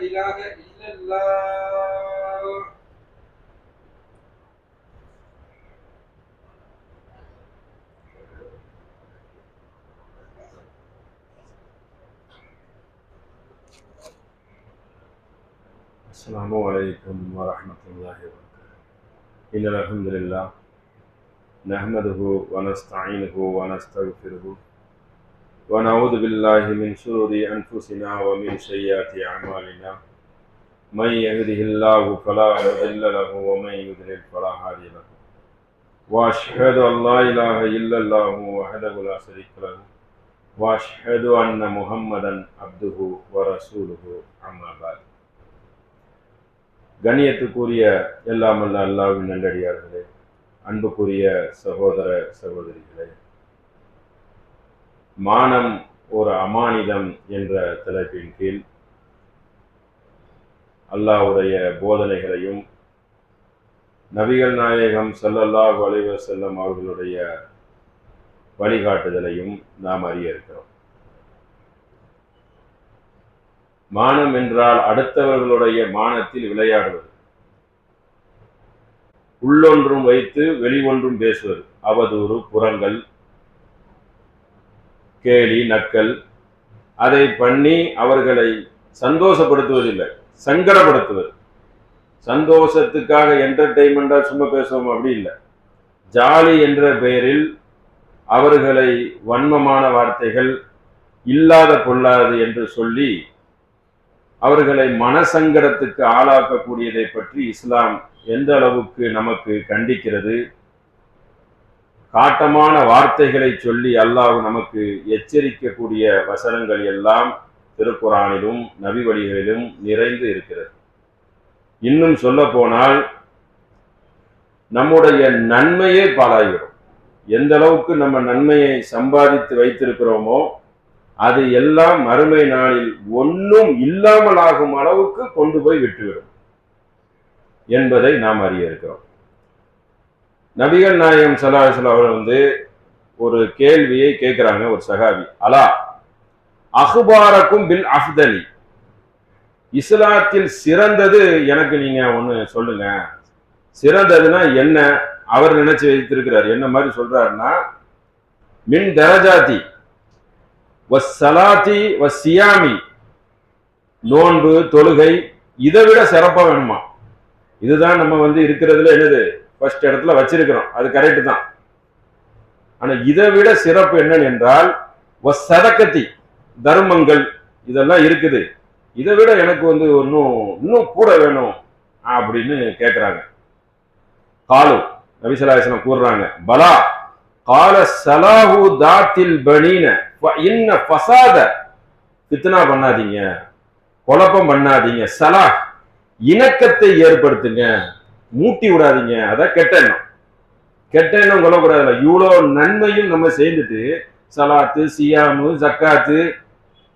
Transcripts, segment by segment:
إله إلا الله. السلام عليكم ورحمة الله وبركاته. إن الحمد لله نحمده ونستعينه ونستغفره ونعوذ بالله من شرور أنفسنا ومن سيئات أعمالنا من يهده الله فلا مضل له ومن يضلل فلا هادي له وأشهد أن لا إله إلا الله وحده لا شريك له وأشهد أن محمدا عبده ورسوله أما بعد கண்ணியத்துக்குரிய எல்லாமல்ல அல்லாவின் நல்லடியார்களே அன்புக்குரிய சகோதர சகோதரிகளே மானம் ஒரு அமானிதம் என்ற தலைப்பின் கீழ் அல்லாவுடைய போதனைகளையும் நபிகள் நாயகம் செல்லல்லா வலிவ செல்லம் அவர்களுடைய வழிகாட்டுதலையும் நாம் அறிய இருக்கிறோம். மானம் என்றால் அடுத்தவர்களுடைய மானத்தில் விளையாடுவது. உள்ளொன்றும் வைத்து வெளி ஒன்றும் பேசுவது. அவதூறு புறங்கள் கேலி நக்கல். அதை பண்ணி அவர்களை சந்தோஷப்படுத்துவதில்லை சங்கடப்படுத்துவது. சந்தோஷத்துக்காக என்டர்டெயின்மெண்டா சும்மா பேசுவோம் அப்படி இல்லை. ஜாலி என்ற பெயரில் அவர்களை வன்மமான வார்த்தைகள் இல்லாத கொள்ளாது என்று சொல்லி அவர்களை மனசங்கடத்துக்கு ஆளாக்கக்கூடியதை பற்றி இஸ்லாம் எந்த அளவுக்கு நமக்கு கண்டிக்கிறது? காட்டமான வார்த்தைகளை சொல்லி அல்லாஹ் நமக்கு எச்சரிக்கக்கூடிய வசனங்கள் எல்லாம் திருக்குறானிலும் நபி வழிகளிலும் நிறைந்து இருக்கிறது. இன்னும் சொல்ல போனால் நம்முடைய நன்மையே பாழாகிடும் எந்த அளவுக்கு நம்ம நன்மையை சம்பாதித்து வைத்திருக்கிறோமோ அது எல்லாம் மறுமை நாளில் ஒன்றும் இல்லாமல் ஆகும் அளவுக்கு கொண்டு போய் விட்டுவிடும் என்பதை நாம் அறிய இருக்கிறோம். நபிகள் நாயகம் சலாஹல் அவர்கள் வந்து ஒரு கேள்வியை கேட்கிறாங்க ஒரு சகாபி. அலா அஹ்பாரக்கும் பில் அஃதலி. இஸ்லாத்தில் சிறந்தது எனக்கு நீங்க ஒண்ணு சொல்லுங்க. சிறந்ததுன்னா என்ன? அவர் நினைச்சு வைத்திருக்கிறார். என்ன மாதிரி சொல்றாருன்னா மின் தரஜாதி வசலாத்தி வசியாமி நோன்பு தொழுகை இதை விட சிறப்பா வேணுமா? இதுதான் நம்ம வந்து இருக்கிறதுல என்னது? ஃபர்ஸ்ட் இடத்துல வச்சிருக்கிறோம். அது கரெக்ட் தான். ஆனால் இதை விட சிறப்பு என்னன்னு என்றால் சதக்கத்தி தர்மங்கள் இதெல்லாம் இருக்குது. இதை விட எனக்கு வந்து இன்னும் இன்னும் கூட வேணும் அப்படின்னு கேட்குறாங்க காலு நபிசலாசனம் கூறுறாங்க. பலா கால சலாஹு தாத்தில் பனீன இன்ன ஃபசாத. கித்தனா பண்ணாதீங்க. குழப்பம் பண்ணாதீங்க. சலா இணக்கத்தை ஏற்படுத்துங்க. மூட்டி விடாதீங்க. அதான் கெட்ட எண்ணம். கெட்ட எண்ணம் கொள்ளக்கூடாதுல இவ்வளோ நன்மையும் நம்ம சேர்ந்துட்டு சலாத்து சியாமு ஜக்காத்து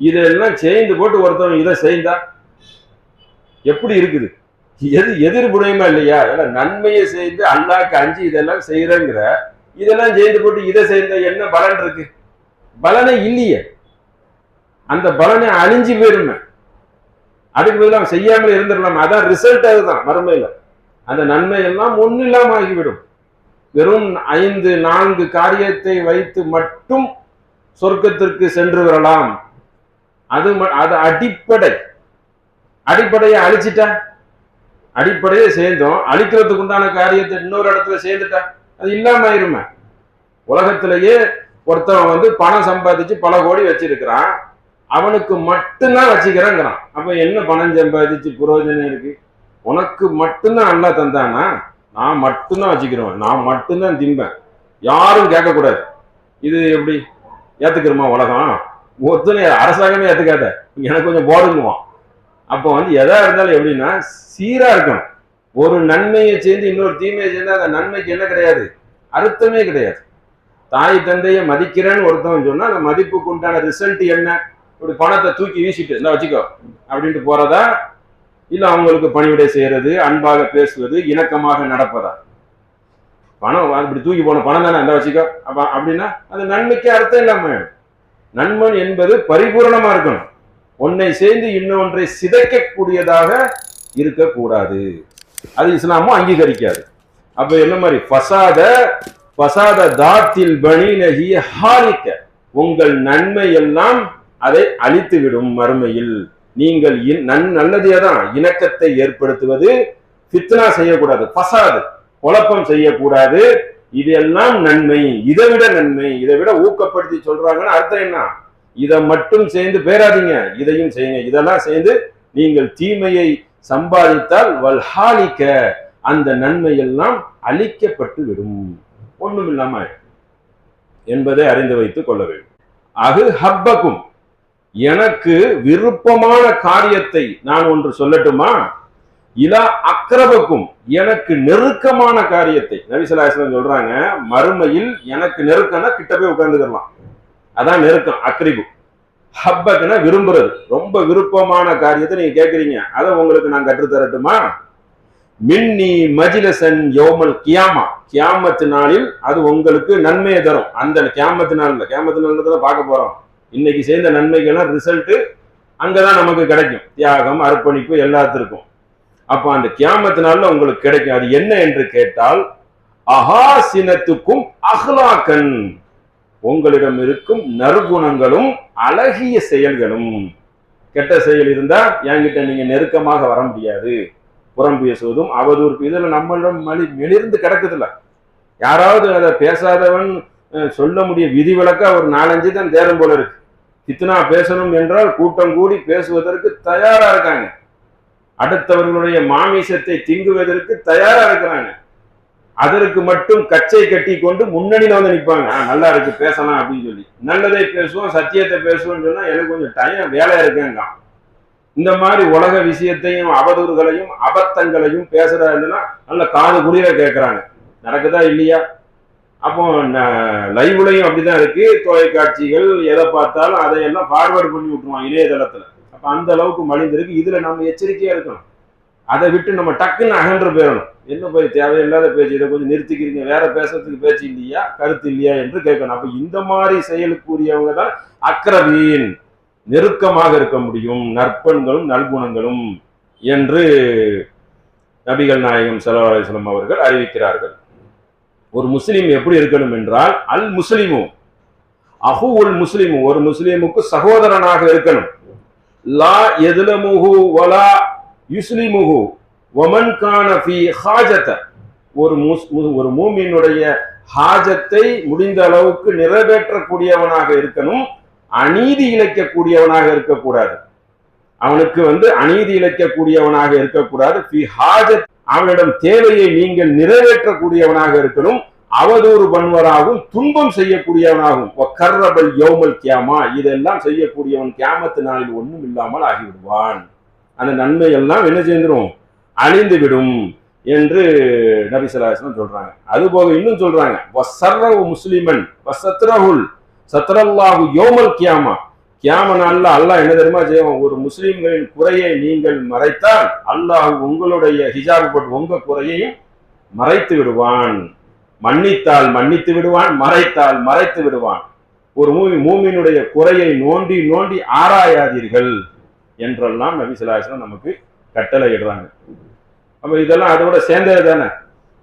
இதெல்லாம் சேர்ந்து போட்டு ஒருத்தவங்க இதை செய்தா? எப்படி இருக்குது? எது எதிர்புடையுமா இல்லையா? ஏன்னா நன்மையை செய்து அல்லாக்கு அஞ்சு இதெல்லாம் செய்யறங்கிற இதெல்லாம் சேர்ந்து போட்டு இதை செய்த என்ன பலன் இருக்கு? பலனே இல்லையே. அந்த பலனை அழிஞ்சு போயிருமே. அதுக்கு பதிலாக செய்யாமல் இருந்துடலாம் அதான் ரிசல்ட் அதுதான் மறுமையில. அந்த நன்மை எல்லாம் ஒன்றும் ஆகிவிடும் வெறும் ஐந்து நான்கு காரியத்தை வைத்து மட்டும் சொர்க்கத்திற்கு சென்று விடலாம் அது அது அடிப்படை. அடிப்படையை அழிச்சிட்டா? அடிப்படையை சேர்ந்தோம். அழிக்கிறதுக்கு உண்டான காரியத்தை இன்னொரு இடத்துல சேர்ந்துட்டா? அது இல்லாம ஆயிருமே உலகத்திலேயே ஒருத்தன் வந்து பணம் சம்பாதிச்சு பல கோடி வச்சிருக்கிறான். அவனுக்கு மட்டும்தான் வச்சுக்கிறேங்கிறான். அப்ப என்ன பணம் சம்பாதிச்சு புரோஜனம் இருக்கு? உனக்கு மட்டும்தான் நல்லா தந்தானா? நான் மட்டும்தான் வச்சுக்கிறேன் நான் மட்டும்தான் திம்பேன் யாரும் கேட்கக்கூடாது. இது எப்படி? ஏற்றுக்கிறோமா உலகம்? ஒருத்தனை அரசாங்கமே ஏற்றுக்காத எனக்கு கொஞ்சம் போடுங்குவான் அப்போ வந்து எதா இருந்தாலும் எப்படின்னா சீராக இருக்கணும். ஒரு நன்மையை சேர்ந்து இன்னொரு தீமையை சேர்ந்து அந்த நன்மைக்கு என்ன கிடையாது? அர்த்தமே கிடையாது. தாய் தந்தையை மதிக்கிறேன்னு ஒருத்தவன் சொன்னால் அந்த மதிப்புக்கு உண்டான ரிசல்ட் என்ன? இப்படி பணத்தை தூக்கி வீசிட்டு இந்த வச்சுக்கோ அப்படின்ட்டு போகிறதா இல்ல அவங்களுக்கு பணிவிடை செய்யறது அன்பாக பேசுவது இணக்கமாக நடப்பதா? பணம் இப்படி தூக்கி போன பணம் தானே அந்த வச்சுக்கோ. அப்ப அப்படின்னா அது நன்மைக்கு அர்த்தம் இல்லாம நண்பன் என்பது பரிபூரணமா இருக்கணும். ஒன்றை சேர்ந்து இன்னொன்றை சிதைக்கக்கூடியதாக இருக்கக்கூடாது. அது இஸ்லாமும் அங்கீகரிக்காது. அப்போ என்ன மாதிரி? பசாத பசாத தாத்தில் பனீனஹி ஹாரிக்க உங்கள் நன்மை எல்லாம் அதை அழித்து விடும் மறுமையில். நீங்கள் இன்- நன் நல்லதே தான் இணக்கத்தை ஏற்படுத்துவது சித்தனா செய்யக்கூடாது பசாது குழப்பம் செய்யக்கூடாது. இதெல்லாம் நன்மை இதை விட நன்மை இதை விட ஊக்கப்படுத்தி சொல்றாங்கன்னு அர்த்தம் என்ன? இதை மட்டும் சேர்ந்து பேராதீங்க இதையும் செய்யுங்க. இதெல்லாம் சேர்ந்து நீங்கள் தீமையை சம்பாதித்தால் வல்ஹாலிக்க அந்த நன்மை எல்லாம் அழிக்கப்பட்டு விடும் ஒண்ணும் இல்லாம ஆயிடும். என்பதை அறிந்து வைத்துக் கொள்ள வேண்டும். அகு ஹப்பக்கும் எனக்கு விருப்பமான காரியத்தை நான் ஒன்று சொல்லட்டுமா? இலா அக்ரபக்கும் எனக்கு நெருக்கமான காரியத்தை. நபிசலாசலம் சொல்றாங்க மறுமையில் எனக்கு நெருக்கம்னா கிட்ட போய் உட்கார்ந்துக்கலாம் அதான் நெருக்கம் அக்ரிபு. ஹப்பக்குன்னா விரும்புறது. ரொம்ப விருப்பமான காரியத்தை நீங்க கேட்குறீங்க அதை உங்களுக்கு நான் கற்றுத்தரட்டுமா மின்னி மஜிலசன் யோமல் கியாமா. கியாமத்து நாளில் அது உங்களுக்கு நன்மையை தரும். அந்த கியாமத்து நாளில் கியாமத்து நாளில் தான் பார்க்க போறோம். இன்னைக்கு செய்த நன்மைகள்லாம் ரிசல்ட்டு அங்கே தான் நமக்கு கிடைக்கும். தியாகம் அர்ப்பணிப்பு எல்லாத்திற்கும். அப்போ அந்த கியாமத்து உங்களுக்கு கிடைக்கும். அது என்ன என்று கேட்டால் அஹாசினத்துக்கும் அஹ்லாக்கன். உங்களிடம் இருக்கும் நற்குணங்களும் அழகிய செயல்களும். கெட்ட செயல் இருந்தா என்கிட்ட நீங்க நெருக்கமாக வர முடியாது. புறம் பேசுவதும் அவதூறு இதில் நம்மளிடம் மலி மெளிர்ந்து கிடக்குதுல்ல. யாராவது அதை பேசாதவன் சொல்ல முடிய விதிவிலக்கா ஒரு நாலஞ்சு தான் தேரம் போல இருக்கு. இத்தனா பேசணும் என்றால் கூட்டம் கூடி பேசுவதற்கு தயாரா இருக்காங்க. அடுத்தவர்களுடைய மாமிசத்தை திங்குவதற்கு தயாரா இருக்கிறாங்க. அதற்கு மட்டும் கச்சை கட்டி கொண்டு முன்னணியில வந்து நிற்பாங்க நல்லா இருக்கு பேசலாம் அப்படின்னு சொல்லி. நல்லதை பேசுவோம் சத்தியத்தை பேசுவோம்னு சொன்னா எனக்கு கொஞ்சம் டைம் வேலை இருக்குங்க இந்த மாதிரி உலக விஷயத்தையும் அவதூறுகளையும் அபத்தங்களையும் பேசுறாருன்னா நல்ல காது குறிய கேட்கறாங்க நடக்குதா இல்லையா? அப்போ லைவ்லையும் அப்படிதான் இருக்கு. தொலைக்காட்சிகள் எதை பார்த்தாலும் அதையெல்லாம் ஃபார்வர்ட் பண்ணி விட்டுருவான் இணையதளத்துல. அப்ப அந்த அளவுக்கு மலிந்திருக்கு. இதுல நம்ம எச்சரிக்கையா இருக்கணும். அதை விட்டு நம்ம டக்குன்னு அகன்று போயிடணும். என்ன போய் தேவையில்லாத பேச்சு இதை கொஞ்சம் நிறுத்திக்கிறீங்க. வேற பேசுறதுக்கு பேச்சு இல்லையா? கருத்து இல்லையா என்று கேட்கணும். அப்ப இந்த மாதிரி செயலுக்குரியவங்க தான் அக்ரவீன். நெருக்கமாக இருக்க முடியும். நற்பண்களும் நல்குணங்களும் என்று நபிகள் நாயகம் ஸல்லல்லாஹு அவர்கள் அறிவிக்கிறார்கள். ஒரு முஸ்லீம் எப்படி இருக்கணும் என்றால் அல் முஸ்லிமு. அஹு உல் முஸ்லிமு ஒரு முஸ்லீமுக்கு சகோதரனாக இருக்கணும். லா எதுலமுஹு வலா யுஸ்லிமுஹு. ஒமன் கான ஃபி ஹாஜத்த ஒரு முஸ் ஒரு மூமியினுடைய ஹாஜத்தை முடிந்த அளவுக்கு நிறைவேற்றக்கூடியவனாக இருக்கணும். அநீதி இழைக்கக்கூடியவனாக இருக்கக்கூடாது. அவனுக்கு வந்து அநீதி இழைக்கக்கூடியவனாக இருக்கக்கூடாது. ஃபி ஹாஜத் அவனிடம் தேவையை நீங்கள் நிறைவேற்றக்கூடியவனாக இருக்கணும். அவதூறு பண்ணுவராகவும் துன்பம் செய்யக்கூடியவனாகவும். கர்ரபல் யோமல் கியாமா இதெல்லாம் செய்யக்கூடியவன் கியாமத்து நாளில் ஒன்றும் இல்லாமல் ஆகிவிடுவான். அந்த நன்மை எல்லாம் என்ன சேர்ந்துடும் அழிந்துவிடும் என்று நபி ஸல்லல்லாஹு சொல்றாங்க. அதுபோக இன்னும் சொல்றாங்க. வசர்ரவு முஸ்லிமன் வசத்ரஹுல் சத்ரல்லாஹு யோமல் கியாமா. கியாம நாளில் அல்லாஹ் என்ன தெரியுமா செய்வோம் ஒரு முஸ்லீம்களின் குறையை நீங்கள் மறைத்தால் அல்லாஹ் உங்களுடைய ஹிஜாபு போட்டு உங்க குறையையும் மறைத்து விடுவான். மன்னித்தால் மன்னித்து விடுவான் மறைத்தால் மறைத்து விடுவான். ஒரு மூமி மூமியினுடைய குறையை நோண்டி நோண்டி ஆராயாதீர்கள் என்றெல்லாம் நபிசிலாசனம் நமக்கு கட்டளை இடுறாங்க அப்ப இதெல்லாம் அதோட சேர்ந்தது தானே?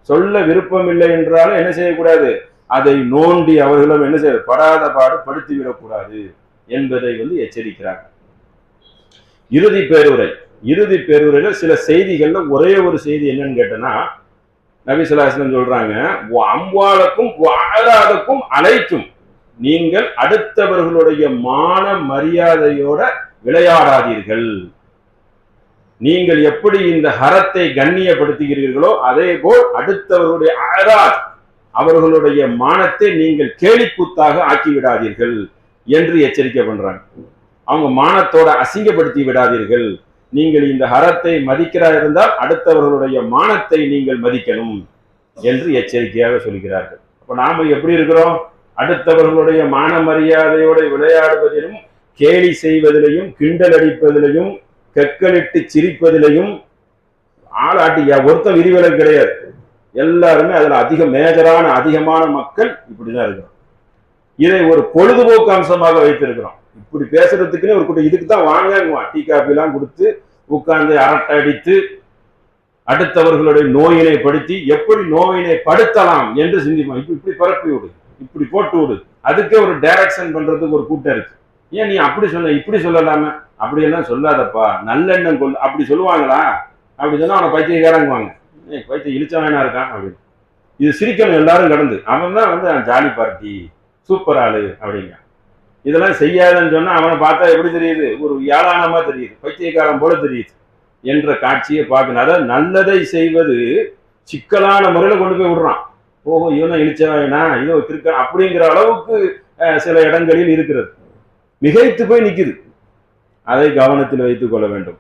சொல்ல விருப்பம் இல்லை என்றாலும் என்ன செய்யக்கூடாது? அதை நோண்டி அவர்களும் என்ன செய்ய படாத பாடு படுத்தி விடக்கூடாது என்பதை வந்து எச்சரிக்கிறாங்க. இறுதி பேருரை இறுதி பேருரையில சில செய்திகள்ல ஒரே ஒரு செய்தி என்னன்னு கேட்டனா நபி சொல்லாஸ்லம் சொல்றாங்க அம்பாளுக்கும் வாழாதக்கும் அழைக்கும். நீங்கள் அடுத்தவர்களுடைய மான மரியாதையோட விளையாடாதீர்கள். நீங்கள் எப்படி இந்த ஹரத்தை கண்ணியப்படுத்துகிறீர்களோ அதே போல் அடுத்தவர்களுடைய அராத் அவர்களுடைய மானத்தை நீங்கள் கேலிக்கூத்தாக ஆக்கி விடாதீர்கள் என்று எச்சரிக்கை பண்றாங்க. அவங்க மானத்தோட அசிங்கப்படுத்தி விடாதீர்கள். நீங்கள் இந்த ஹரத்தை மதிக்கிறா இருந்தால் அடுத்தவர்களுடைய மானத்தை நீங்கள் மதிக்கணும் என்று எச்சரிக்கையாக சொல்கிறார்கள். அப்ப நாம எப்படி இருக்கிறோம்? அடுத்தவர்களுடைய மான மரியாதையோட விளையாடுவதிலும் கேலி செய்வதிலையும் கிண்டல் அடிப்பதிலையும் கெக்கலிட்டு சிரிப்பதிலையும் ஆளாட்டி யா- ஒருத்தன் கிடையாது. எல்லாருமே அதுல அதிக மேஜரான அதிகமான மக்கள் இப்படிதான் இருக்கிறோம் இதை ஒரு பொழுதுபோக்கு அம்சமாக வைத்திருக்கிறோம். இப்படி பேசுறதுக்குன்னு ஒரு கூட்டம் இதுக்கு தான் வாங்குவான் டீ காஃபிலாம் கொடுத்து உட்கார்ந்து அரட்டை அடித்து அடுத்தவர்களுடைய நோயினை படுத்தி எப்படி நோயினை படுத்தலாம் என்று சிந்திப்பான் இப்படி இப்படி பரப்பி விடு இப்படி போட்டு விடு. அதுக்கே ஒரு டைரக்ஷன் பண்றதுக்கு ஒரு கூட்டம் இருக்கு. ஏன் நீ அப்படி சொன்ன? இப்படி சொல்லலாம. அப்படி எல்லாம் சொல்லாதப்பா. நல்லெண்ணம் கொள். அப்படி சொல்லுவாங்களா? அப்படி சொன்னா அவனை பைத்தியக்காரங்குவாங்க. பைத்தியம் இழிச்சவனா இருக்கான் அப்படின்னு. இது சிரிக்கணும். எல்லாரும் கடந்து. அவன் தான் வந்து ஜாலி பார்ட்டி. சூப்பர் ஆளு அப்படிங்க. இதெல்லாம் செய்யாதன்னு சொன்னால் அவனை பார்த்தா எப்படி தெரியுது? ஒரு வியாழானமாக தெரியுது. பைத்தியக்காரன் போல தெரியுது என்ற காட்சியை பார்க்கணும். அதாவது நல்லதை செய்வது சிக்கலான முறையில் கொண்டு போய் விடுறான். ஓஹோ இவனை இழிச்சவனா? இதோ திருக்க அப்படிங்கிற அளவுக்கு சில இடங்களில் இருக்கிறது. மிகைத்து போய் நிற்குது அதை கவனத்தில் வைத்துக் கொள்ள வேண்டும்.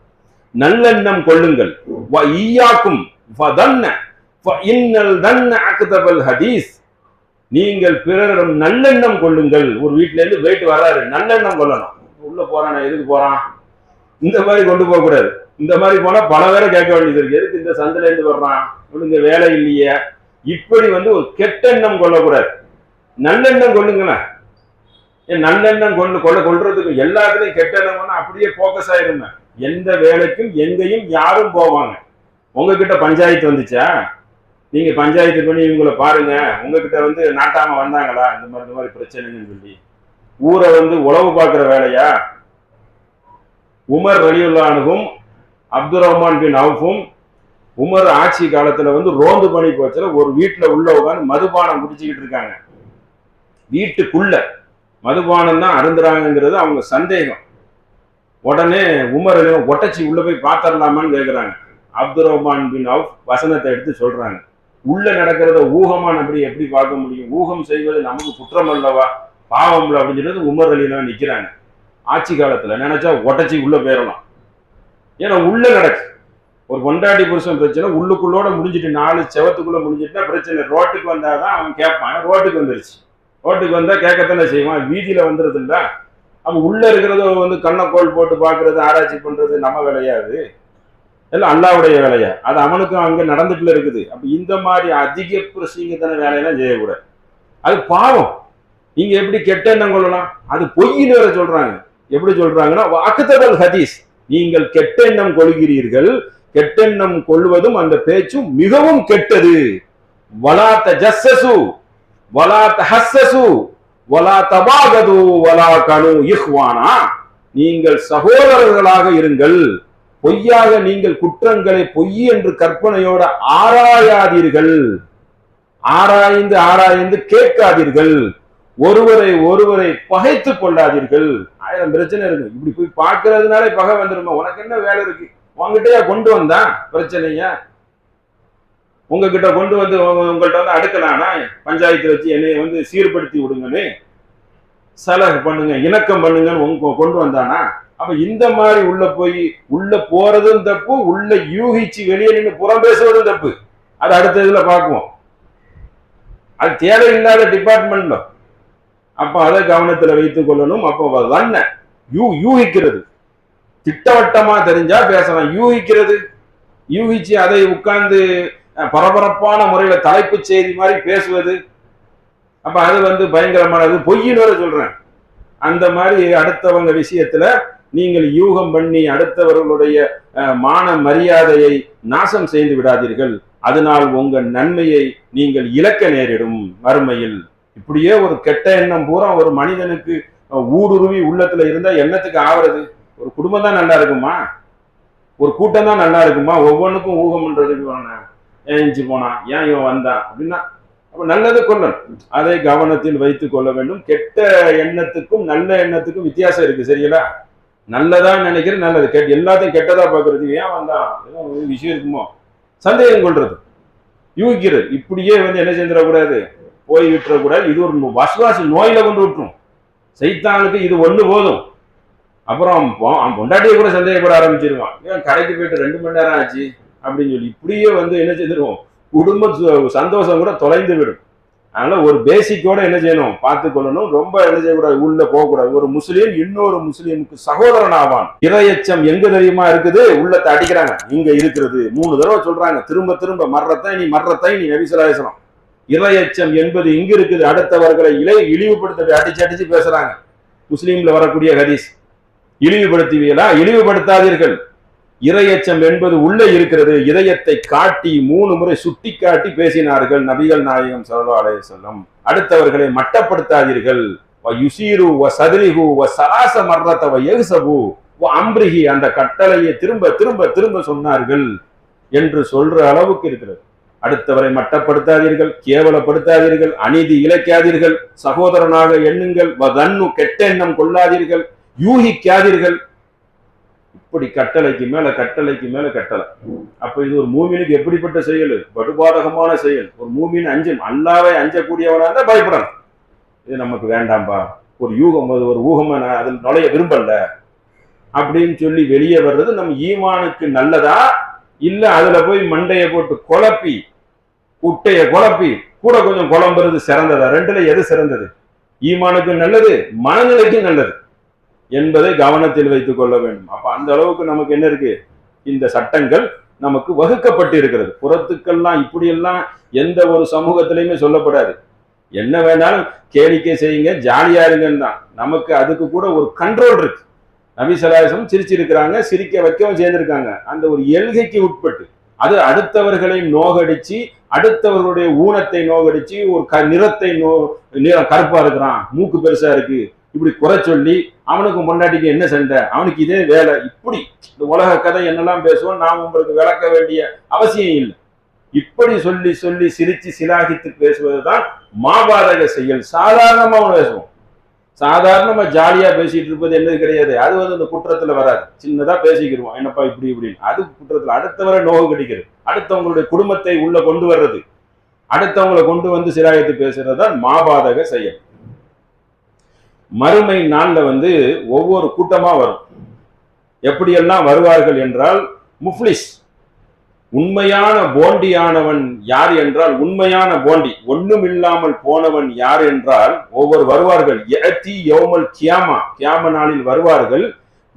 நல்லெண்ணம் கொள்ளுங்கள். வ ஈயாக்கும். ஃப இன்னல் தன்ன அக்தபல் ஹதீஸ். நீங்கள் பிறரிடம் நல்லெண்ணம் கொள்ளுங்கள். ஒரு வீட்டுல இருந்து போயிட்டு வர்றாரு நல்லெண்ணம் கொள்ளணும். உள்ள போறான்? எதுக்கு போறான்? இந்த மாதிரி கொண்டு போக கூடாது இந்த மாதிரி போனா பல பேரை கேட்க வேண்டியது இருக்கு. எதுக்கு இந்த சந்தில இருந்து வர்றான்? இவனுங்க வேலை இல்லையே. இப்படி வந்து ஒரு கெட்டெண்ணம் கொள்ளக்கூடாது. நல்லெண்ணம் கொள்ளுங்களேன். ஏன் நல்லெண்ணம் கொண்டு கொள்ள கொள்றதுக்கு எல்லாத்துலயும் கெட்டெண்ணம் கொண்டா அப்படியே போக்கஸ் ஆயிருந்தேன் எந்த வேலைக்கும் எங்கேயும் யாரும் போவாங்க. உங்ககிட்ட பஞ்சாயத்து வந்துச்சா? நீங்க பஞ்சாயத்து பண்ணி இவங்களை பாருங்க. உங்ககிட்ட வந்து நாட்டாம வந்தாங்களா? இந்த மாதிரி இந்த மாதிரி பிரச்சனைன்னு சொல்லி. ஊரை வந்து உழவு பார்க்குற வேலையா? உமர் ரலியுல்லானுக்கும் அப்துல் ரஹ்மான் பின் அவுஃபும் உமர் ஆட்சி காலத்தில் வந்து ரோந்து பணி போச்சுல ஒரு வீட்டில் உள்ள உட்காந்து மதுபானம் குடிச்சிக்கிட்டு இருக்காங்க. வீட்டுக்குள்ள மதுபானம் தான் அருந்துறாங்கங்கிறது அவங்க சந்தேகம். உடனே உமர் ஒட்டச்சி உள்ள போய் பார்த்துடலாமான்னு கேட்குறாங்க அப்துல் ரஹ்மான் பின் அவுஃப் வசனத்தை எடுத்து சொல்கிறாங்க உள்ள நடக்கிறத ஊகமா நம்ம எப்படி பார்க்க முடியும்? ஊகம் செய்வது நமக்கு குற்றம் அல்லவா? பாவம் இல்லை அப்படின்னு சொல்லிட்டு உமர் அலிலாம் நிற்கிறாங்க ஆட்சி காலத்துல நினைச்சா உடச்சி உள்ள போயிடலாம். ஏன்னா உள்ள நடக்கு. ஒரு கொண்டாடி புருஷன் பிரச்சனை உள்ளுக்குள்ளோட முடிஞ்சிட்டு நாலு செவத்துக்குள்ள முடிஞ்சிட்டுனா பிரச்சனை. ரோட்டுக்கு வந்தாதான் அவன் கேட்பான். ரோட்டுக்கு வந்துருச்சு. ரோட்டுக்கு வந்தா கேட்கத்தானே செய்வான். வீதியில வந்துருதுல்ல. அப்ப உள்ள இருக்கிறத வந்து கண்ணை கோல் போட்டு பாக்குறது ஆராய்ச்சி பண்றது நம்ம விளையாது இல்லை அல்லாவுடைய வேலையா? அது அவனுக்கும் அங்கே நடந்துட்டுல இருக்குது. அப்போ இந்த மாதிரி அதிக பிரசீங்கத்தன வேலையெல்லாம் செய்யக்கூடாது. அது பாவம். நீங்க எப்படி கெட்ட எண்ணம் கொள்ளலாம்? அது பொய்னு வேற சொல்றாங்க. எப்படி சொல்றாங்கன்னா அக்குத்ததல் ஹதீஸ். நீங்கள் கெட்ட எண்ணம் கொள்கிறீர்கள். கெட்டெண்ணம் கொள்வதும் அந்த பேச்சும் மிகவும் கெட்டது. வலா ஜஸ்ஸசு வலா ஹஸ்ஸசு வலா தபாகது. வலா கனு. இஹ்வானா. நீங்கள் சகோதரர்களாக இருங்கள். பொய்யாக நீங்கள் குற்றங்களை பொய் என்று கற்பனையோட ஆராயாதீர்கள். ஆராய்ந்து ஆராய்ந்து கேட்காதீர்கள். ஒருவரை ஒருவரை பகைத்துக் கொள்ளாதீர்கள். ஆயிரம் பிரச்சனை இருக்கு. இப்படி போய் பார்க்கறதுனாலே பகை வந்துருமா? உனக்கு என்ன வேலை இருக்கு? உங்ககிட்டயா கொண்டு வந்தான் பிரச்சனைய? உங்ககிட்ட கொண்டு வந்து உங்க- உங்கள்ட்ட வந்து அடுக்கலானா? பஞ்சாயத்து வச்சு என்னை வந்து சீர்படுத்தி விடுங்கன்னு. சலகு பண்ணுங்க இணக்கம் பண்ணுங்கன்னு உங்க கொண்டு வந்தானா? அப்ப இந்த மாதிரி உள்ள போய் உள்ள போறதும் தப்பு உள்ள யூகிச்சு வெளியே நின்று புறம் பேசுவதும் தப்பு. அது அடுத்த இதுல பார்க்குவோம். அது தேவையில்லாத டிபார்ட்மெண்ட்ல அப்ப அதை கவனத்துல வைத்துக் கொள்ளணும். அப்போ வண்ண. யூ யூகிக்கிறது. திட்டவட்டமா தெரிஞ்சா பேசலாம். யூகிக்கிறது. யூகிச்சு அதை உட்கார்ந்து பரபரப்பான முறையில தலைப்புச் செய்தி மாதிரி பேசுவது. அப்ப அது வந்து பயங்கரமானது. பொய்யின்னு வேற சொல்றேன். அந்த மாதிரி அடுத்தவங்க விஷயத்துல நீங்கள் யூகம் பண்ணி அடுத்தவர்களுடைய மான மரியாதையை நாசம் செய்து விடாதீர்கள். அதனால் உங்க நன்மையை நீங்கள் இழக்க நேரிடும் மறுமையில் இப்படியே ஒரு கெட்ட எண்ணம் பூரா ஒரு மனிதனுக்கு ஊடுருவி உள்ளத்துல இருந்தா எண்ணத்துக்கு ஆவறது? ஒரு குடும்பம் தான் நல்லா இருக்குமா? ஒரு கூட்டம் தான் நல்லா இருக்குமா? ஒவ்வொன்றுக்கும் ஊகம்ன்றது பண்றதுக்கு வேணாம் போனான்? ஏன் இவன் வந்தான்? அப்படின்னா அப்ப நல்லது கொள்ளணும். அதை கவனத்தில் வைத்துக் கொள்ள வேண்டும். கெட்ட எண்ணத்துக்கும் நல்ல எண்ணத்துக்கும் வித்தியாசம் இருக்கு சரிங்களா? நல்லதா நினைக்கிறது நல்லது. கெட்ட எல்லாத்தையும் கெட்டதா பாக்குறது ஏன் வந்தான் ஏதோ விஷயம் இருக்குமோ? சந்தேகம் கொள்றது. யூகிக்கிறது. இப்படியே வந்து என்ன செஞ்சிடக்கூடாது? போய் விட்டுறக்கூடாது. இது ஒரு வசுவாசி நோயில கொண்டு விட்டுரும். சைத்தானுக்கு இது ஒண்ணு போதும். அப்புறம் அவன் பொண்டாட்டியை கூட சந்தேகப்பட ஆரம்பிச்சிருவான். ஏன் கடைக்கு போயிட்டு ரெண்டு மணி நேரம் ஆச்சு? அப்படின்னு சொல்லி இப்படியே வந்து என்ன செஞ்சிருவோம்? குடும்ப சந்தோஷம் கூட தொலைந்து விடும் அதனால ஒரு பேசிக்கோட என்ன செய்யணும்? பார்த்து கொள்ளணும். ரொம்ப என்ன செய்யக்கூடாது? உள்ள போகக்கூடாது. ஒரு முஸ்லீம் இன்னொரு முஸ்லீமுக்கு சகோதரன் ஆவான் இரையச்சம் எங்க தெரியுமா இருக்குது? உள்ளத்தை அடிக்கிறாங்க. இங்க இருக்கிறது. மூணு தடவை சொல்றாங்க. திரும்ப திரும்ப மர்றத்தை நீ மர்றத்தை நீ நபிசலாசனம் இரையச்சம் என்பது இங்க இருக்குது. அடுத்தவர்களை இலை இழிவுபடுத்த அடிச்சு அடிச்சு பேசுறாங்க. முஸ்லீம்ல வரக்கூடிய ஹதீஸ். இழிவுபடுத்துவீங்களா இழிவுபடுத்தாதீர்கள். இரையச்சம் என்பது உள்ளே இருக்கிறது. இதயத்தை காட்டி மூணு முறை சுட்டி காட்டி பேசினார்கள் நபிகள் நாயகம் சல்லா அலைய செல்லம் அடுத்தவர்களை மட்டப்படுத்தாதீர்கள். வ யுசீரு வ சதுரிகு வ சராச மர்ரத வ எகுசபு வ அம்ரிஹி அந்த கட்டளையை திரும்ப திரும்ப திரும்ப சொன்னார்கள் என்று சொல்ற அளவுக்கு இருக்கிறது. அடுத்தவரை மட்டப்படுத்தாதீர்கள் கேவலப்படுத்தாதீர்கள் அநீதி இழைக்காதீர்கள் சகோதரனாக எண்ணுங்கள் வ கெட்ட எண்ணம் கொள்ளாதீர்கள் யூகிக்காதீர்கள் இப்படி கட்டளைக்கு மேல கட்டளைக்கு மேல கட்டளை. அப்ப இது ஒரு மூமினுக்கு எப்படிப்பட்ட செயல்? படுபாதகமான செயல். ஒரு மூமின் அஞ்சும் அல்லாவை அஞ்சக்கூடியவனா இருந்தா பயப்படணும். இது நமக்கு வேண்டாம்பா. ஒரு யூகம் அது ஒரு ஊகமா நான் அதில் நுழைய விரும்பல. அப்படின்னு சொல்லி வெளியே வர்றது நம்ம ஈமானுக்கு நல்லதா? இல்ல அதுல போய் மண்டைய போட்டு குழப்பி குட்டைய குழப்பி கூட கொஞ்சம் குழம்புறது சிறந்ததா? ரெண்டுல எது சிறந்தது? ஈமானுக்கும் நல்லது மனநிலைக்கும் நல்லது. என்பதை கவனத்தில் வைத்துக் கொள்ள வேண்டும். அப்ப அந்த அளவுக்கு நமக்கு என்ன இருக்கு? இந்த சட்டங்கள் நமக்கு வகுக்கப்பட்டு இருக்கிறது புறத்துக்கெல்லாம் இப்படியெல்லாம் எந்த ஒரு சமூகத்திலையுமே சொல்லப்படாது. என்ன வேணாலும் கேளிக்கை செய்யுங்க ஜாலியா இருங்கன்னு தான். நமக்கு அதுக்கு கூட ஒரு கண்ட்ரோல் இருக்கு. நபிசலாசம் சிரிச்சிருக்கிறாங்க சிரிக்க வைக்கவும் சேர்ந்திருக்காங்க அந்த ஒரு எல்கைக்கு உட்பட்டு அது அடுத்தவர்களை நோகடிச்சு அடுத்தவர்களுடைய ஊனத்தை நோகடிச்சு ஒரு க நிறத்தை நோ நிறம் கருப்பா இருக்கிறான் மூக்கு பெருசா இருக்கு இப்படி குறை சொல்லி அவனுக்கும் பொண்டாட்டிக்கு என்ன சண்டை? அவனுக்கு இதே வேலை. இப்படி இந்த உலக கதை என்னெல்லாம் பேசுவோம்? நாம் உங்களுக்கு விளக்க வேண்டிய அவசியம் இல்லை. இப்படி சொல்லி சொல்லி சிரிச்சு சிலாகித்து பேசுவது தான் மாபாதக செயல். சாதாரணமா அவன் பேசுவோம். சாதாரணமா ஜாலியா பேசிட்டு இருப்பது என்னது கிடையாது. அது வந்து அந்த குற்றத்துல வராது. சின்னதா பேசிக்கிடுவோம் என்னப்பா இப்படி இப்படின்னு. அது குற்றத்துல. அடுத்தவரை நோவு கிடைக்கிறது. அடுத்தவங்களுடைய குடும்பத்தை உள்ள கொண்டு வர்றது. அடுத்தவங்களை கொண்டு வந்து சிலாயத்து பேசுறது தான் மாபாதக செயல். மறுமை நாளில் வந்து ஒவ்வொரு கூட்டமாக வரும். எப்படியெல்லாம் வருவார்கள் என்றால் முஃப்லிஸ் உண்மையான போண்டியானவன் யார் என்றால் உண்மையான போண்டி ஒன்றும் இல்லாமல் போனவன் யார் என்றால் ஒவ்வொரு வருவார்கள். எத்தி யோமல் கியாமா கியாம நாளில் வருவார்கள்.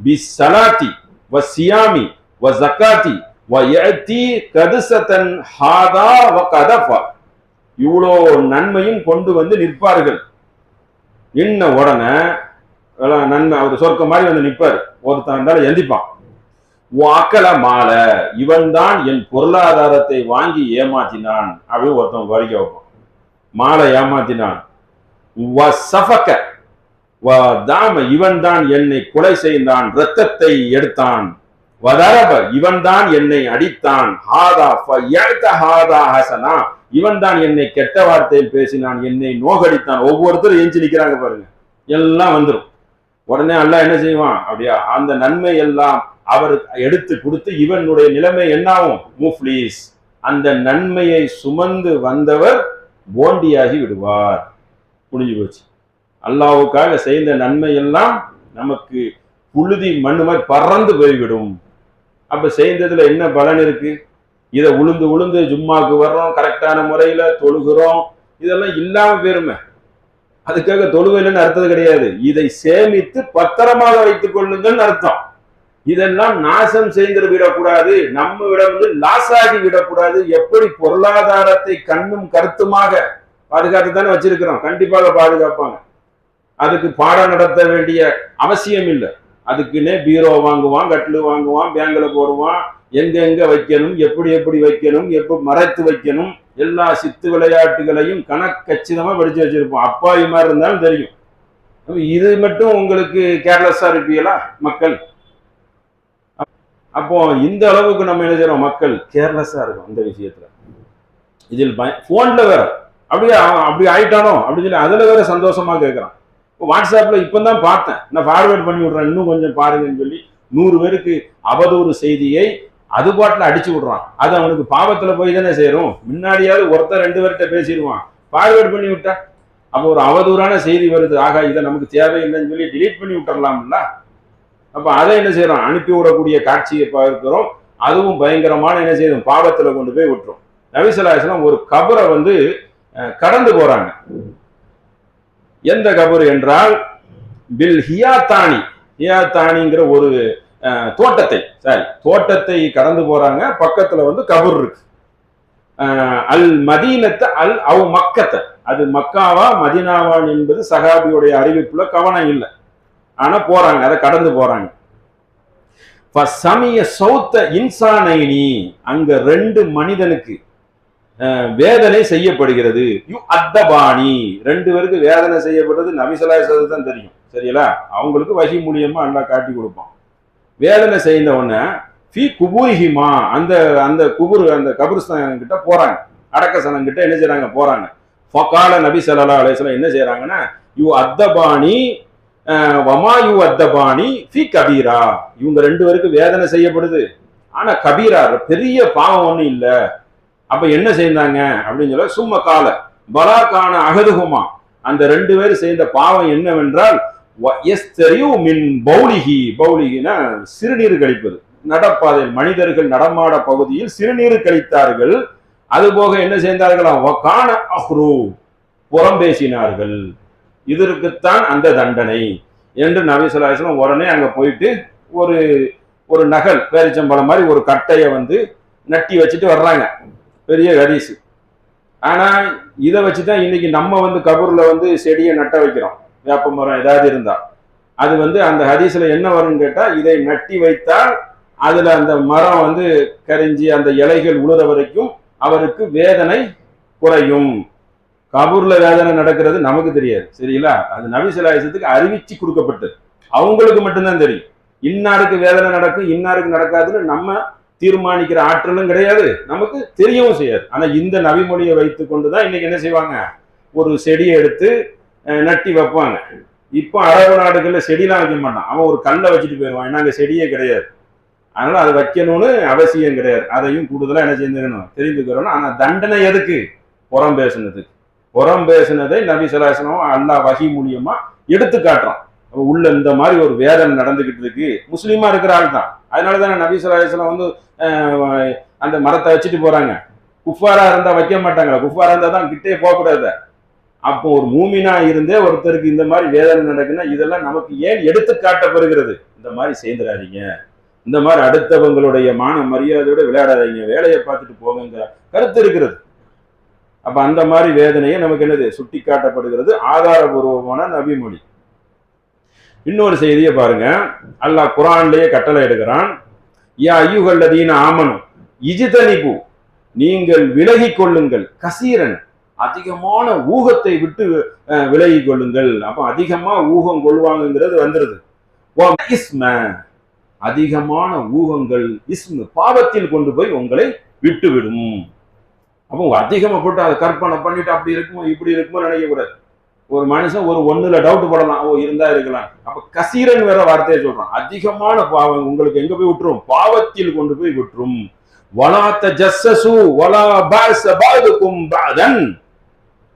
பி சலாத்தி வ சியாமி வ ஜக்காத்தி வ எத்தி கதுசதன் ஹாதா வ கதஃபா. இவ்வளோ நன்மையும் கொண்டு வந்து நிற்பார்கள். இன்ன உடனே நன்மை அவர் சொர்க்க மாதிரி வந்து நிற்பார் ஒருத்தன் இருந்தாலும் எந்திப்பான். வாக்கல மாலை இவன் தான் என் பொருளாதாரத்தை வாங்கி ஏமாத்தினான் அப்படின்னு ஒருத்தன் வரிக்க வைப்பான். மாலை ஏமாத்தினான். வ சஃபக்க வ தாம இவன் தான் என்னை கொலை செய்தான் இரத்தத்தை எடுத்தான். வதரப இவன் தான் என்னை அடித்தான். ஹாதா ஃப ஹாதா ஹசனா. இவன் தான் என்னை கெட்ட வார்த்தையில் பேசினான் என்னை நோகடித்தான். ஒவ்வொருத்தரும் எஞ்சி நிக்கிறாங்க பாருங்க. எல்லாம் வந்துடும் உடனே அல்லாஹ் என்ன செய்வான்? அப்படியா? அந்த நன்மை எல்லாம் அவர் எடுத்து கொடுத்து இவனுடைய நிலைமை என்னாகும்? மூஃப்லீஸ். அந்த நன்மையை சுமந்து வந்தவர் போண்டியாகி விடுவார். முடிஞ்சு போச்சு. அல்லாவுக்காக செய்த நன்மை எல்லாம் நமக்கு புழுதி மண்ணு மாதிரி பறந்து போய்விடும். அப்ப செய்ததுல என்ன பலன் இருக்கு? இதை உளுந்து உளுந்து ஜும்மாக்கு வர்றோம் கரெக்டான முறையில தொழுகிறோம். இதெல்லாம் இல்லாமல் போயிருமே. அதுக்காக தொழுகையிலன்னு அர்த்தம் கிடையாது. இதை சேமித்து பத்திரமாக வைத்துக் கொள்ளுங்கள் அர்த்தம். இதெல்லாம் நாசம் செய்து விடக்கூடாது. நம்ம விட வந்து ஆகி விடக்கூடாது. எப்படி பொருளாதாரத்தை கண்ணும் கருத்துமாக பாதுகாத்து தானே வச்சிருக்கிறோம். கண்டிப்பாக பாதுகாப்பாங்க. அதுக்கு பாடம் நடத்த வேண்டிய அவசியம் இல்லை. அதுக்குன்னே பீரோ வாங்குவான் கட்டிலு வாங்குவான் பேங்க்ல போடுவான் எங்கெங்க வைக்கணும் எப்படி எப்படி வைக்கணும் எப்ப மறைத்து வைக்கணும் எல்லா சித்து விளையாட்டுகளையும் கணக்கச்சிதமா படிச்சு வச்சிருப்போம். அப்பாவி மாதிரி இருந்தாலும் தெரியும். இது மட்டும் உங்களுக்கு கேர்லெஸ்ஸா இருப்பீங்களா? மக்கள். அப்போ இந்த அளவுக்கு நம்ம என்ன செய்யறோம்? மக்கள் கேர்லெஸ்ஸா இருக்கும் அந்த விஷயத்துல. இதில் போன்ல வேற. அப்படியே அப்படி ஆயிட்டானோ? அப்படின்னு சொல்லி அதுல வேற சந்தோஷமா கேட்குறான் இப்போ வாட்ஸ்அப்ல இப்பதான் பார்த்தேன். நான் ஃபார்வேர்ட் பண்ணி விடுறேன். இன்னும் கொஞ்சம் பாருங்கன்னு சொல்லி நூறு பேருக்கு அவதூறு செய்தியை அது பாட்டில் அடிச்சு விடுறான். அது அவனுக்கு பாவத்துல போய் தானே சேரும். முன்னாடியாவது ஒருத்தர் ரெண்டு பேர்கிட்ட பேசிடுவான். ஃபார்வேர்ட் பண்ணி விட்டா? அப்போ ஒரு அவதூறான செய்தி வருது. ஆகா இதை நமக்கு தேவையில்லைன்னு சொல்லி டிலீட் பண்ணி விட்டுறலாம்ல? அப்போ அதை என்ன செய்யறோம் அனுப்பி விடக்கூடிய காட்சியை பார்க்கிறோம். அதுவும் பயங்கரமான என்ன செய்யும்? பாவத்துல கொண்டு போய் விட்டுரும். நபிசலாசனம் ஒரு கபரை வந்து கடந்து போறாங்க. எந்த கபர் என்றால் பில் ஹியாத்தானி. ஹியாத்தானிங்கிற ஒரு தோட்டத்தை சாரி தோட்டத்தை கடந்து போறாங்க. பக்கத்துல வந்து கபூர் இருக்கு. அல் மதீனத்தை அல் அவ் மக்கத்தை. அது மக்காவா மதினாவா என்பது சஹாபியுடைய அறிவிப்புல கவனம் இல்லை. ஆனா போறாங்க அதை கடந்து போறாங்க. சமய சௌத்த இன்சானைனி. அங்க ரெண்டு மனிதனுக்கு வேதனை செய்யப்படுகிறது. யு அத்தபாணி. ரெண்டு பேருக்கு வேதனை செய்யப்படுறது நபிசலாய் தான் தெரியும். சரிங்களா? அவங்களுக்கு வகி மூலியமா அல்லாஹ் காட்டி கொடுப்பான். வேதனை செய்த உடனே ஃபி குபூரிஹிமா அந்த அந்த குபுர் அந்த கபுர்ஸ்தான் கிட்ட போறாங்க. அடக்கசனம் கிட்ட என்ன செய்யறாங்க போறாங்க. ஃபகால நபி ஸல்லல்லாஹு அலிஸ்லாம் என்ன செய்யறாங்கன்னா யூ அத்தபாணி வமா யூ அத்தபாணி ஃபி கபீரா. இவங்க ரெண்டு பேருக்கு வேதனை செய்யப்படுது. ஆனா கபீரா பெரிய பாவம் ஒன்றும் இல்ல. அப்ப என்ன செய்தாங்க? அப்படின்னு சொல்ல சும்ம கால பலாக்கான அகதுகுமா அந்த ரெண்டு பேரும் செய்த பாவம் என்னவென்றால் மின் பௌலிகி. பௌலிகினா சிறுநீர் கழிப்பது. நடப்பாதையில் மனிதர்கள் நடமாட பகுதியில் சிறுநீர் கழித்தார்கள். அதுபோக என்ன செய்தார்களாம்? வகான அஹ்ரு. புறம் பேசினார்கள். இதற்குத்தான் அந்த தண்டனை. என்று நபி உடனே அங்க போயிட்டு ஒரு ஒரு நகல் பேரிச்சம்பழம் மாதிரி ஒரு கட்டையை வந்து நட்டி வச்சுட்டு வர்றாங்க. பெரிய ஹதீஸ். ஆனா இதை வச்சுதான் இன்னைக்கு நம்ம வந்து கபூர்ல வந்து செடியை நட்ட வைக்கிறோம். வேப்ப மரம் ஏதாவது இருந்தா. அது வந்து அந்த ஹதீஸ்ல என்ன வரும்னு கேட்டா இதை நட்டி வைத்தால் அதுல அந்த மரம் வந்து கரிஞ்சி அந்த இலைகள் உழுற வரைக்கும் அவருக்கு வேதனை குறையும். கபூர்ல வேதனை நடக்கிறது நமக்கு தெரியாது சரிங்களா? அது நபிசலாயசத்துக்கு அறிவிச்சு கொடுக்கப்பட்டது. அவங்களுக்கு மட்டும்தான் தெரியும். இன்னாருக்கு வேதனை நடக்கும் இன்னாருக்கு நடக்காதுன்னு நம்ம தீர்மானிக்கிற ஆற்றலும் கிடையாது. நமக்கு தெரியவும் செய்யாது. ஆனா இந்த நபிமொழியை வைத்து கொண்டுதான் இன்னைக்கு என்ன செய்வாங்க? ஒரு செடியை எடுத்து நட்டி வைப்பாங்க. இப்போ அரபு நாடுகளில் செடிலாம் வைக்க மாட்டான். அவன் ஒரு கல்லை வச்சுட்டு போயிடுவான். ஏன்னா அங்கே செடியே கிடையாது. அதனால அது வைக்கணும்னு அவசியம் கிடையாது. அதையும் கூடுதலாக என்ன செஞ்சுக்கணும் தெரிந்துக்கிறோம் ஆனால் தண்டனை எதுக்கு? புறம் பேசுனதுக்கு புறம் பேசுனதை நபி சலாசனம் அல்லா வகி மூலியமா எடுத்து காட்டுறான். உள்ள இந்த மாதிரி ஒரு வேதனை நடந்துகிட்டு இருக்கு. முஸ்லீமா இருக்கிற ஆள் தான். அதனால தானே நபி சலாஹம் வந்து அந்த மரத்தை வச்சுட்டு போறாங்க. குஃபாரா இருந்தா வைக்க மாட்டாங்களா? குஃபாரா இருந்தா தான் கிட்டே போகக்கூடாது. அப்போ ஒரு மூமினா இருந்தே ஒருத்தருக்கு இந்த மாதிரி வேதனை நடக்குன்னா இதெல்லாம் நமக்கு ஏன் எடுத்து காட்டப்படுகிறது இந்த மாதிரி சேர்ந்துடாதீங்க. இந்த மாதிரி அடுத்தவங்களுடைய மான மரியாதையோட விளையாடாதீங்க. வேலையை பார்த்துட்டு போங்கிற கருத்து இருக்கிறது. அப்ப அந்த மாதிரி வேதனையை நமக்கு என்னது? சுட்டி காட்டப்படுகிறது ஆதாரபூர்வமான நபிமொழி. இன்னொரு செய்தியை பாருங்க. அல்லாஹ் குரான்லயே கட்டளை எடுக்கிறான். யா ஐயுகல்லதீன ஆமனும் இஜிதனிபு நீங்கள் விலகி கொள்ளுங்கள். கசீரன். அதிகமான ஊகத்தை விட்டு விலகி கொள்ளுங்கள். அப்போ அதிகமா ஊகம் கொள்வாங்கங்கிறது வந்துருது. இஸ்ம அதிகமான ஊகங்கள் இஸ்மு பாவத்தில் கொண்டு போய் உங்களை விட்டுவிடும். அப்போ அதிகமாக போட்டு அதை கற்பனை பண்ணிட்டு அப்படி இருக்குமோ இப்படி இருக்குமோ நினைக்கக்கூடாது ஒரு மனுஷன் ஒரு ஒண்ணுல டவுட் படலாம். ஓ இருந்தா இருக்கலாம். அப்ப கசீரன் வேற வார்த்தையை சொல்றான். அதிகமான பாவம் உங்களுக்கு எங்க போய் விட்டுரும்? பாவத்தில் கொண்டு போய் விட்டுரும். வலாத்த ஜஸ்ஸசு வலா பாஸ் பாதுக்கும் பாதன்.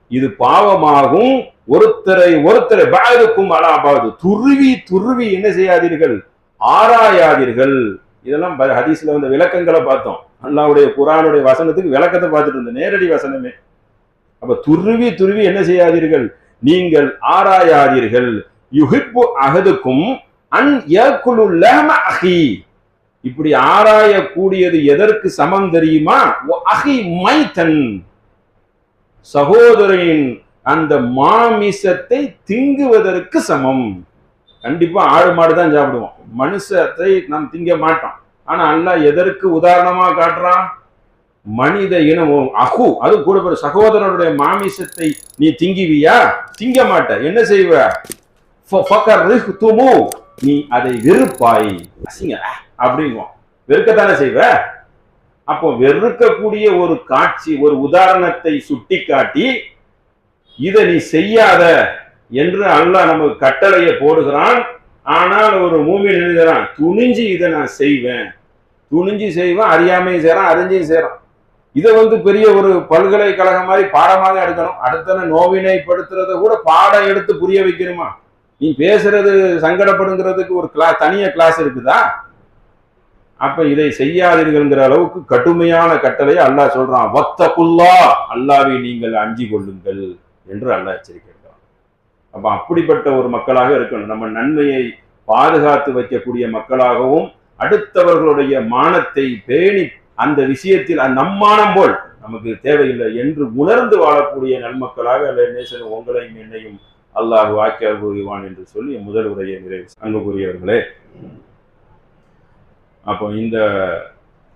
இது பாவமாகும். ஒருத்தரை ஒருத்தரை பாதுக்கும் அலாபாது துருவி துருவி என்ன செய்யாதீர்கள்? ஆராயாதீர்கள். இதெல்லாம் ப- ஹதீஸ்ல வந்த விளக்கங்களை பார்த்தோம். அல்லாவுடைய குரானுடைய வசனத்துக்கு விளக்கத்தை பார்த்துட்டு இருந்தோம். நேரடி வசனமே. அப்ப துருவி துருவி என்ன செய்யாதீர்கள்? நீங்கள் ஆராயாதீர்கள். யுஹிப்பு அகதுக்கும் அன் யக்குலு அஹி. இப்படி ஆராயக்கூடியது எதற்கு சமம் தெரியுமா? வ அஹி மைத்தன் சகோதரின் அந்த மாமிசத்தை திங்குவதற்கு சமம். கண்டிப்பா ஆடு மாடு தான் சாப்பிடுவோம். மனுஷத்தை நாம் திங்க மாட்டோம். ஆனா அல்லா எதற்கு உதாரணமா காட்டுறான் மனித இனம் அகு அது கூட ஒரு சகோதரனுடைய மாமிசத்தை நீ திங்குவியா? திங்க மாட்ட. என்ன செய்வ? நீ அதை வெறுப்பாய். அசிங்க. அப்படிங்குவோம் வெறுக்கத்தானே செய்வ? அப்போ வெறுக்கக்கூடிய ஒரு காட்சி ஒரு உதாரணத்தை சுட்டிக்காட்டி இதை நீ செய்யாத என்று அல்லாஹ் நமக்கு கட்டளையை போடுகிறான். ஆனால் ஒரு மூமி எழுதுகிறான் துணிஞ்சு இதை நான் செய்வேன். துணிஞ்சு செய்வேன் அறியாமையும் செய்கிறான் அறிஞ்சையும் செய்கிறான். இதை வந்து பெரிய ஒரு பல்கலைக்கழகம் மாதிரி பாடமாக எடுக்கணும். அடுத்தன நோவினைப்படுத்துறத கூட பாடம் எடுத்து புரிய வைக்கணுமா? நீ பேசுறது சங்கடப்படுங்கிறதுக்கு ஒரு கிளா தனியாக கிளாஸ் இருக்குதா? அப்ப இதை செய்யாதீர்கள்ங்கிற அளவுக்கு கடுமையான கட்டளையை அல்லாஹ் சொல்றான். வத்தகுல்லா அல்லாவை நீங்கள் அஞ்சி கொள்ளுங்கள் என்று அல்லாஹ் எச்சரிக்கிறான் அப்ப அப்படிப்பட்ட ஒரு மக்களாக இருக்கணும். நம்ம நன்மையை பாதுகாத்து வைக்கக்கூடிய மக்களாகவும் அடுத்தவர்களுடைய மானத்தை பேணி அந்த விஷயத்தில் நம்மானம் போல் நமக்கு தேவையில்லை என்று உணர்ந்து வாழக்கூடிய நன்மக்களாக நேசன் உங்களையும் என்னையும் அல்லாஹ் வாக்கியால் கூறுவான் என்று சொல்லி முதல் உரையை நிறைவு அன்புக்குரியவர்களே அப்போ இந்த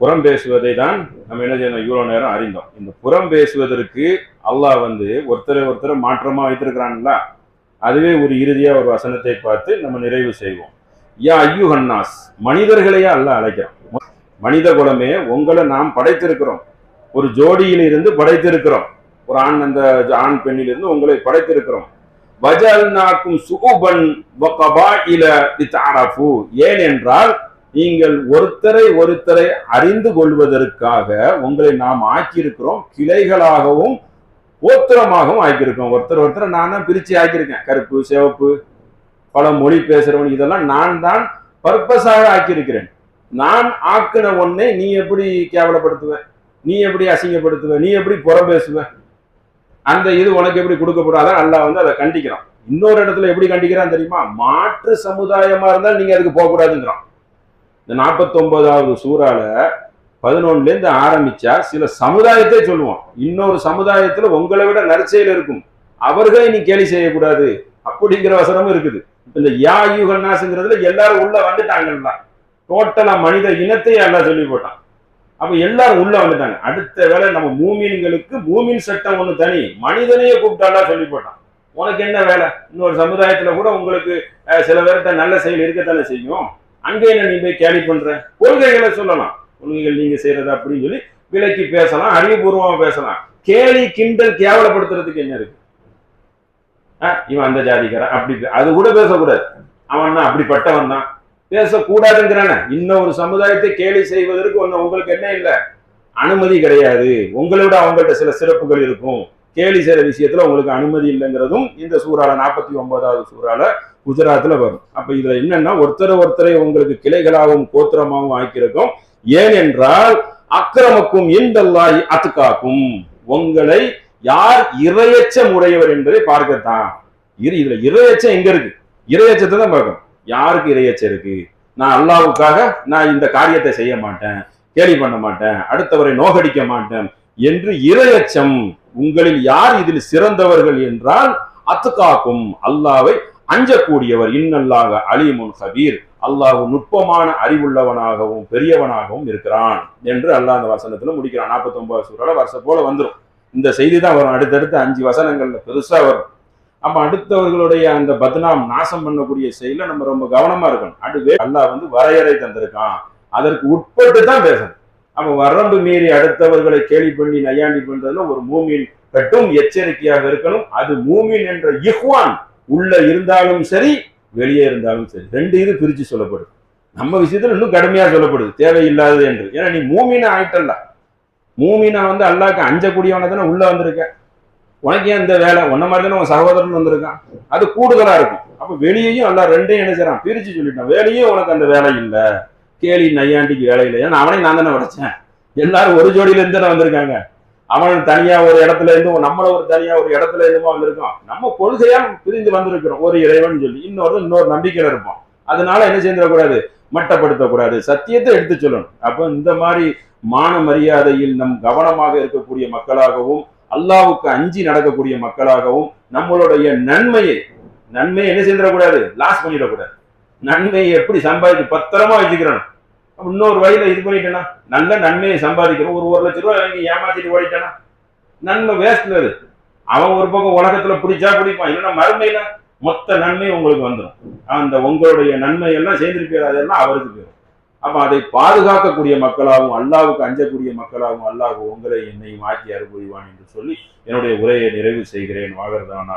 புறம் பேசுவதை தான் நம்ம என்ன செய்யணும்? இவ்வளோ நேரம் அறிந்தோம். இந்த புறம் பேசுவதற்கு அல்லாஹ் வந்து ஒருத்தரை ஒருத்தரை மாற்றமாக வைத்திருக்கிறான்ல? அதுவே ஒரு இறுதியாக ஒரு வசனத்தை பார்த்து நம்ம நிறைவு செய்வோம். யா ஐயு ஹன்னாஸ் மனிதர்களையே அல்ல அழைக்கிறோம் மனித குலமே உங்களை நாம் படைத்திருக்கிறோம். ஒரு ஜோடியிலிருந்து படைத்திருக்கிறோம். ஒரு ஆண் அந்த ஆண் பெண்ணிலிருந்து உங்களை படைத்திருக்கிறோம். வஜல்நாக்கும் சுகுபன் ஏனென்றால் நீங்கள் ஒருத்தரை ஒருத்தரை அறிந்து கொள்வதற்காக உங்களை நாம் ஆக்கியிருக்கிறோம் கிளைகளாகவும் கோத்திரமாகவும் ஆக்கியிருக்கோம் ஒருத்தர் ஒருத்தர் நான் தான் பிரிச்சு ஆக்கியிருக்கேன். கருப்பு சிவப்பு பல மொழி பேசுகிறவன் இதெல்லாம் நான் தான் பர்பஸாக ஆக்கியிருக்கிறேன். நான் ஆக்கின ஒன்னை நீ எப்படி கேவலப்படுத்துவேன் நீ எப்படி அசிங்கப்படுத்துவ? நீ எப்படி புறம் பேசுவ? அந்த இது உனக்கு எப்படி கொடுக்கப்படாதான் நல்லா வந்து அதை கண்டிக்கிறான். இன்னொரு இடத்துல எப்படி கண்டிக்கிறான் தெரியுமா? மாற்று சமுதாயமா இருந்தால் நீங்க அதுக்கு போகக்கூடாதுங்கிறான். இந்த நாற்பத்தொன்பதாவது சூறால பதினொன்னுலேருந்து ஆரம்பிச்சா சில சமுதாயத்தை சொல்லுவோம் இன்னொரு சமுதாயத்தில் உங்களை விட நற்செயல் இருக்கும். அவர்களை நீ கேலி செய்யக்கூடாது அப்படிங்கிற வசனமும் இருக்குது. இந்த யா யூகன்னாசுங்கிறதுல எல்லாரும் உள்ள வந்துட்டாங்கல்ல. டோட்டலா மனித இனத்தை எல்லாம் சொல்லி போட்டான். அப்ப எல்லாரும் உள்ள வந்துட்டாங்க. அடுத்த வேளை நம்ம மூமின்களுக்கு மூமின் சட்டம் ஒண்ணு தனி. மனிதனையே கூப்பிட்டாலாம் சொல்லி போட்டான். உனக்கு என்ன வேலை? இன்னொரு சமுதாயத்துல கூட உங்களுக்கு சில பேர்கிட்ட நல்ல செயல் இருக்கத்தானே செய்யும்? அங்கே என்ன நீ போய் கேலி பண்ற? கொள்கைகளை சொல்லலாம். கொள்கைகள் நீங்க செய்யறது அப்படின்னு சொல்லி விலக்கி பேசலாம் அறிவுபூர்வமா பேசலாம். கேலி கிண்டல் கேவலப்படுத்துறதுக்கு என்ன இருக்கு? இவன் அந்த ஜாதிக்காரன் அப்படி அது கூட பேசக்கூடாது. அவன் தான் அப்படிப்பட்டவன் தான். பேசக்கூடாதுங்கிறானே. இன்னொரு சமுதாயத்தை கேலி செய்வதற்கு ஒண்ணு உங்களுக்கு என்ன இல்லை? அனுமதி கிடையாது. உங்களை விட அவங்கள்ட்ட சில சிறப்புகள் இருக்கும். கேலி செய்யற விஷயத்துல உங்களுக்கு அனுமதி இல்லைங்கிறதும் இந்த சூறால நாற்பத்தி ஒன்பதாவது சூறால குஜராத்தில் வரும். அப்போ இதில் என்னன்னா ஒருத்தரை ஒருத்தரை உங்களுக்கு கிளைகளாகவும் கோத்திரமாகவும் ஆக்கியிருக்கும். ஏனென்றால் அக்கிரமக்கும் இந்தல்லாஹி அத்துக்காக்கும் உங்களை யார் இரையச்சம் உடையவர் என்பதை பார்க்கத்தான். இரு இதுல இரையச்சம் எங்க இருக்கு? இரையச்சத்தை தான் பார்க்கணும். யாருக்கு இரையச்சம் இருக்கு? நான் அல்லாவுக்காக நான் இந்த காரியத்தை செய்ய மாட்டேன் கேலி பண்ண மாட்டேன் அடுத்தவரை நோகடிக்க மாட்டேன் என்று இரையச்சம் உங்களில் யார் இதில் சிறந்தவர்கள் என்றால் அத்துக்காக்கும் அல்லாவை அஞ்சக்கூடியவர் இன்னல்லாக அலிமுன் ஹபீர் அல்லாஹ் நுட்பமான அறிவுள்ளவனாகவும் பெரியவனாகவும் இருக்கிறான் என்று அல்லாஹ் அந்த வசனத்துல முடிக்கிறான். நாற்பத்தி ஒன்பது சூறால வருஷம் போல வந்துடும் இந்த செய்தி தான் வரும். அடுத்தடுத்து அஞ்சு வசனங்கள்ல பெருசா வரும். அப்ப அடுத்தவர்களுடைய அந்த பத்னாம் நாசம் பண்ணக்கூடிய செயல நம்ம ரொம்ப கவனமா இருக்கணும். அடுவே அல்லாஹ் வந்து வரையறை தந்திருக்கான். அதற்கு உட்பட்டு தான் பேசணும். அப்ப வரம்பு மீறி அடுத்தவர்களை கேலி பண்ணி நையாண்டி பண்றதுல ஒரு மூமின் கட்டும் எச்சரிக்கையாக இருக்கணும். அது மூமின் என்ற இஹ்வான் உள்ள இருந்தாலும் சரி வெளியே இருந்தாலும் சரி. ரெண்டு இது பிரித்து சொல்லப்படுது நம்ம விஷயத்துல இன்னும் கடுமையாக சொல்லப்படுது. தேவையில்லாதது என்று. ஏன்னா நீ மூமினா ஆயிட்டல்ல. மூமினா வந்து அல்லாக்கு அஞ்சக்கூடியவனை தானே உள்ளே வந்திருக்க. உனக்கு ஏன் இந்த வேலை? உன்ன மாதிரி தானே உன் சகோதரன் வந்திருக்கான். அது கூடுதலாக இருக்கும். அப்போ வெளியையும் எல்லாம் ரெண்டையும் என்ன செய்றான்? சொல்லிட்டான். வெளியே உனக்கு அந்த வேலை இல்லை. கேலி நையாண்டிக்கு வேலை இல்லை. ஏன்னா அவனையும் நான் தானே உடைச்சேன். எல்லாரும் ஒரு ஜோடியிலேருந்து தானே வந்திருக்காங்க. அவன் தனியா ஒரு இடத்துல இருந்து நம்மள ஒரு தனியா ஒரு இடத்துல இருந்துமா வந்திருக்கோம் நம்ம கொள்கையா பிரிந்து வந்திருக்கிறோம். ஒரு இறைவன் சொல்லி இன்னொரு இன்னொரு நம்பிக்கையில இருப்போம் அதனால என்ன செஞ்சிடக்கூடாது மட்டப்படுத்தக்கூடாது. சத்தியத்தை எடுத்து சொல்லணும். அப்போ இந்த மாதிரி மான மரியாதையில் நம் கவனமாக இருக்கக்கூடிய மக்களாகவும் அல்லாவுக்கு அஞ்சி நடக்கக்கூடிய மக்களாகவும் நம்மளுடைய நன்மையை நன்மையை என்ன செஞ்சிடக்கூடாது லாஸ் பண்ணிடக்கூடாது. நன்மையை எப்படி சம்பாதிச்சு பத்திரமா வச்சுக்கிறோம் இன்னொரு வழியில இது பண்ணிட்டேனா? நல்ல நன்மையை சம்பாதிக்கிறோம் ஒரு ஒரு லட்ச ரூபாய் வாங்கி ஏமாத்திட்டு ஓடிட்டேனா? நன்மை வேஸ்ட்ல அவன் ஒரு பக்கம் உலகத்துல பிடிச்சா பிடிப்பான். இல்லைன்னா மறுமையில மொத்த நன்மை உங்களுக்கு வந்துடும் அந்த உங்களுடைய நன்மை எல்லாம் சேர்ந்திருப்பீர் அதெல்லாம் அவருக்கு போயிடும் அப்போ அதை பாதுகாக்கக்கூடிய மக்களாகவும் அல்லாவுக்கு அஞ்சக்கூடிய மக்களாகவும் அல்லாஹ் உங்களை என்னையும் ஆக்கி அறுபுரிவான் என்று சொல்லி என்னுடைய உரையை நிறைவு செய்கிறேன். வாகர்தானா.